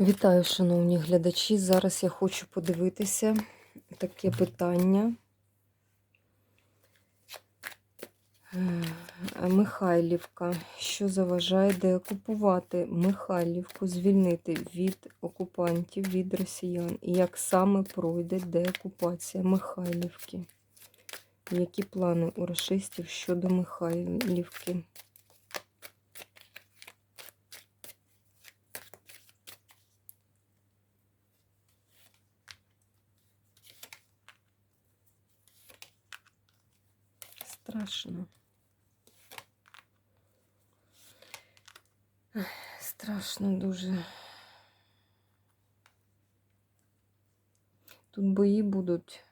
Вітаю, шановні глядачі. Зараз я хочу подивитися таке питання. Е, Михайлівка. Що заважає деокупувати Михайлівку, звільнити від окупантів, від росіян? І як саме пройде деокупація Михайлівки? Які плани у рашистів щодо Михайлівки? Страшно. Страшно дуже. Тут бої будуть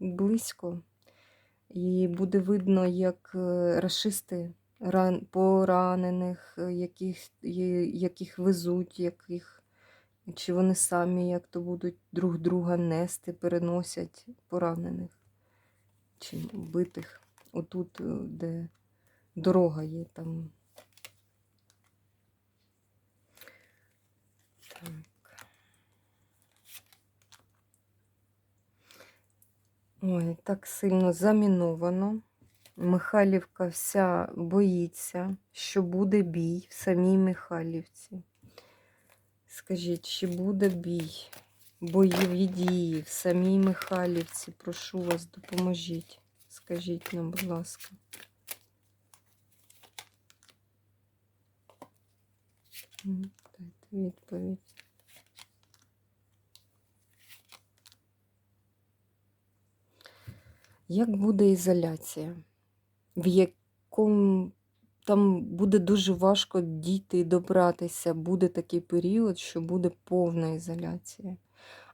близько, і буде видно, як е, рашисти ран, поранених, е, яких, яких везуть, яких, чи вони самі як то будуть друг друга нести, переносять поранених чи вбитих. Отут, е, де дорога є там. Так. Ой, так сильно заміновано. Михайлівка вся боїться, що буде бій в самій Михайлівці. Скажіть, чи буде бій, бойові дії в самій Михайлівці? Прошу вас, допоможіть. Скажіть нам, будь ласка. Дайте відповідь. Як буде ізоляція? В якому там буде дуже важко дійти і добратися. Буде такий період, що буде повна ізоляція.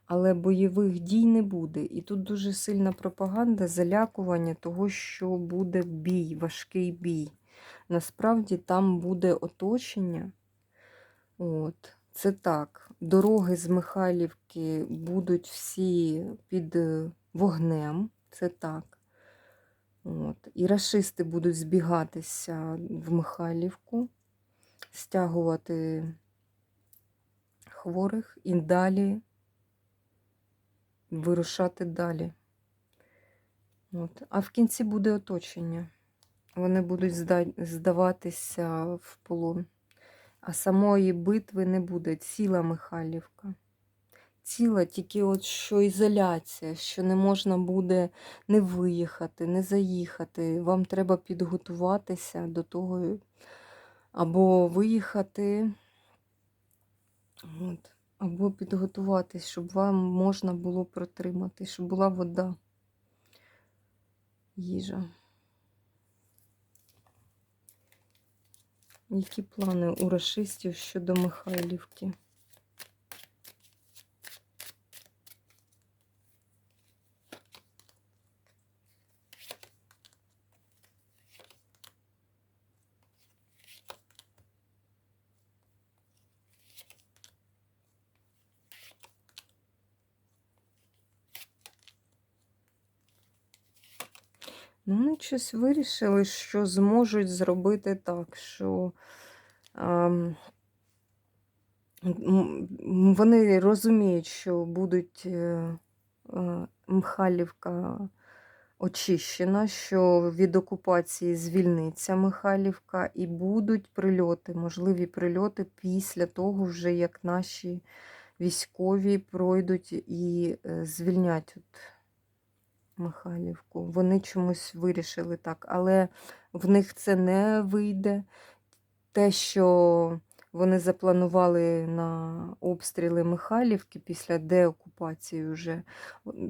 Але бойових дій не буде. І тут дуже сильна пропаганда, залякування того, що буде бій, важкий бій. Насправді там буде оточення. От, це так. Дороги з Михайлівки будуть всі під е, вогнем. Це так. От. І рашисти будуть збігатися в Михайлівку, стягувати хворих і далі вирушати далі. От. А в кінці буде оточення. Вони будуть зда- здаватися в полон. А самої битви не буде. Ціла Михайлівка. Ціла тільки от що ізоляція, що не можна буде не виїхати, не заїхати. Вам треба підготуватися до того, або виїхати, от, або підготуватись, щоб вам можна було протримати, щоб була вода, їжа. Які плани у расистів щодо Михайлівки? Ну, вони щось вирішили, що зможуть зробити так, що м, вони розуміють, що будуть е, е, Михайлівка очищена, що від окупації звільниться Михайлівка, і будуть прильоти, можливі прильоти після того, вже як наші військові пройдуть і е, звільнять Михайлівку. Вони чомусь вирішили так, але в них це не вийде. Те, що вони запланували на обстріли Михайлівки після деокупації вже,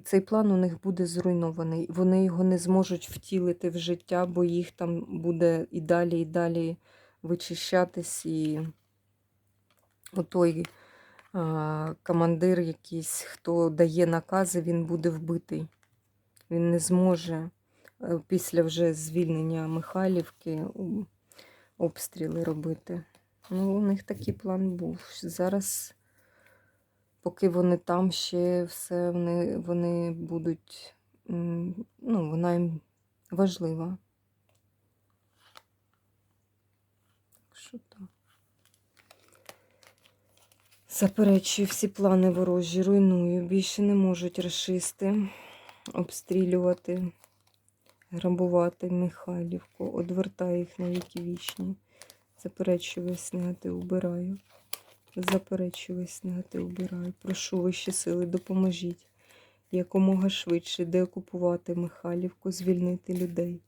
цей план у них буде зруйнований. Вони його не зможуть втілити в життя, бо їх там буде і далі, і далі вичищатись. І отой а, командир якийсь, хто дає накази, він буде вбитий. Він не зможе е, після вже звільнення Михайлівки обстріли робити. Ну, у них такий план був. Зараз, поки вони там ще все, вони, вони будуть, ну, вона їм важлива. Що так. Заперечую всі плани ворожі, руйную. Більше не можуть расисти обстрілювати, грабувати Михайлівку, одвертаю їх на віки вічні. Заперечую весь убираю. Заперечую весь убираю. Прошу вищі сили, допоможіть якомога швидше деокупувати Михайлівку, звільнити людей.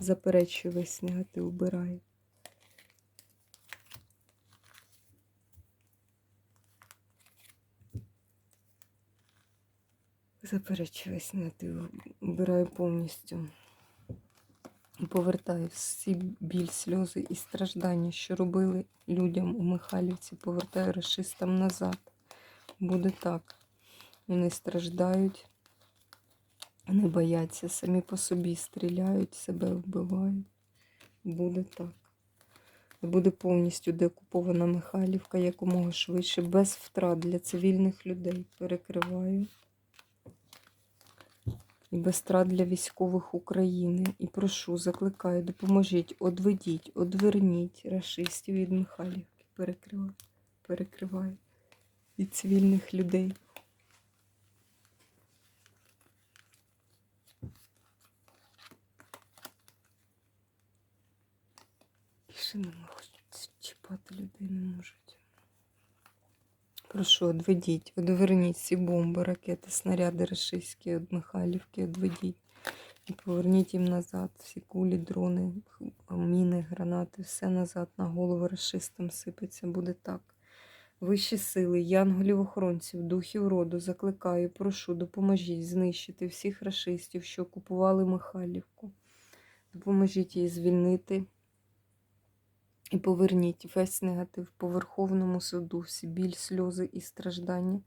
Заперечую весь убираю. Заперечую весь негатив, убираю повністю. Повертаю всі біль, сльози і страждання, що робили людям у Михайлівці, повертаю расистам назад. Буде так. Вони страждають, не бояться, самі по собі стріляють, себе вбивають. Буде так. Буде повністю деокупована Михайлівка якомога швидше, без втрат для цивільних людей. Перекриваю. І без страт для військових України. І прошу, закликаю, допоможіть, одведіть, одверніть рашистів від Михайлівки. перекриває перекриваю. Від цивільних людей. Більше не можуть чіпати людей не можуть. Прошу, одведіть, одверніть всі бомби, ракети, снаряди рашистські від Михайлівки, одведіть. І поверніть їм назад. Всі кулі, дрони, міни, гранати, все назад на голову расистам сипеться. Буде так. Вищі сили, янголів-охоронців, духів роду, закликаю, прошу, допоможіть знищити всіх рашистів, що окупували Михайлівку. Допоможіть їй звільнити і поверніть весь негатив по Верховному суду, всі біль, сльози і страждання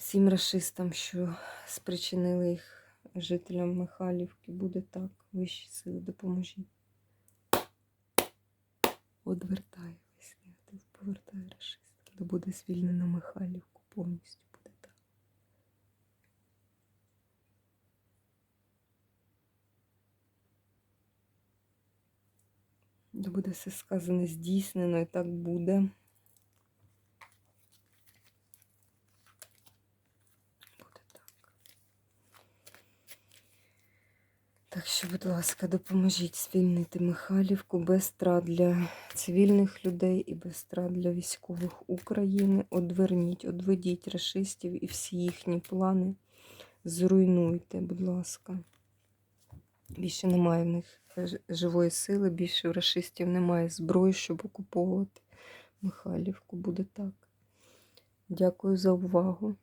всім расистам, що спричинили їх жителям Михайлівки. Буде так. Вищі сили, допоможіть. Одвертаю весь негатив, повертаю расистів. Да буде звільнено Михайлівку повністю. Да буде все сказане здійснено, і так буде. Буде так. Так що, будь ласка, допоможіть звільнити Михайлівку без страт для цивільних людей і без страт для військових України. Одверніть, одведіть рашистів і всі їхні плани. Зруйнуйте, будь ласка. Більше немає в них живої сили, більше в расистів немає зброї, щоб окуповувати Михайлівку. Буде так. Дякую за увагу.